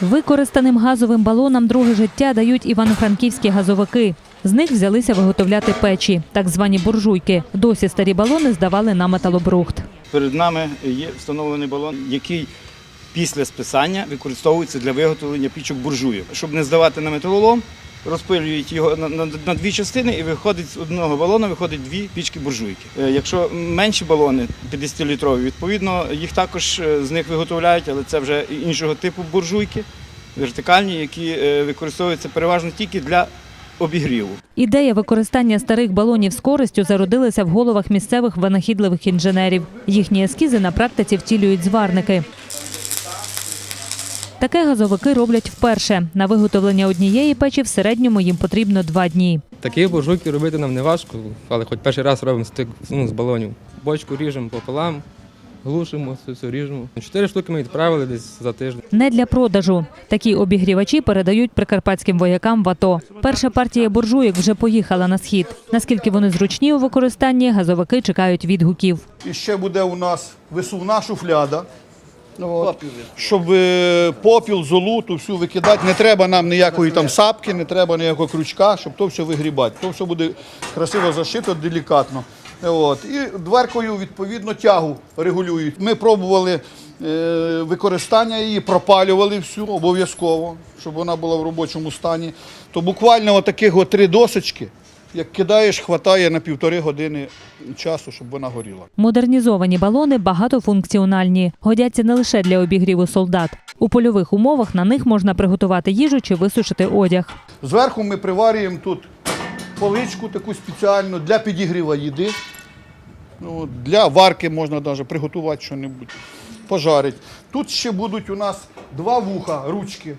Використаним газовим балонам друге життя дають івано-франківські газовики. З них взялися виготовляти печі, так звані буржуйки. Досі старі балони здавали на металобрухт. Перед нами є встановлений балон, який після списання використовується для виготовлення пічок буржуйок. Щоб не здавати на металолом, розпилюють його на, на, на дві частини і виходить з одного балона виходить дві пічки буржуйки. Е, Якщо менші балони 50-літрові, відповідно їх також е, з них виготовляють, але це вже іншого типу буржуйки, вертикальні, які е, використовуються переважно тільки для обігріву. Ідея використання старих балонів з користю зародилася в головах місцевих винахідливих інженерів. Їхні ескізи на практиці втілюють зварники. Таке газовики роблять вперше. На виготовлення однієї печі в середньому їм потрібно два дні. Такі буржуйки робити нам не важко, але хоч перший раз робимо з, тих, ну, з балонів. Бочку ріжемо пополам, глушимо, все, все ріжемо. Чотири штуки ми відправили десь за тиждень. Не для продажу. Такі обігрівачі передають прикарпатським воякам в АТО. Перша партія буржуйок вже поїхала на схід. Наскільки вони зручні у використанні, газовики чекають відгуків. І ще буде у нас висувна шуфляда. От, щоб е, попіл, золоту всю викидати. Не треба нам ніякої там сапки, не треба ніякого крючка, щоб то все вигрібати. То все буде красиво зашито, делікатно. От. І дверкою, відповідно, тягу регулюють. Ми пробували е, використання її, пропалювали всю обов'язково, щоб вона була в робочому стані. То буквально отаких от три досочки, як кидаєш, хватає на півтори години часу, щоб вона горіла. Модернізовані балони багатофункціональні, годяться не лише для обігріву солдат. У польових умовах на них можна приготувати їжу чи висушити одяг. Зверху ми приварюємо тут поличку таку спеціальну для підігріва їди. Ну, для варки можна навіть приготувати щось, пожарити. Тут ще будуть у нас два вуха, ручки.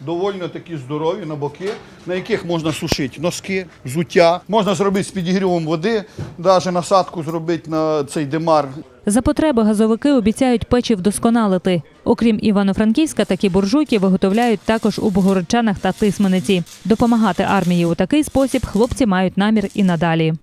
Доволі такі здорові на боки, на яких можна сушити носки, взуття. Можна зробити з підігрівом води, навіть насадку зробити на цей демар. За потреби газовики обіцяють печі вдосконалити. Окрім Івано-Франківська, такі буржуйки виготовляють також у Богородчанах та Тисмениці. Допомагати армії у такий спосіб хлопці мають намір і надалі.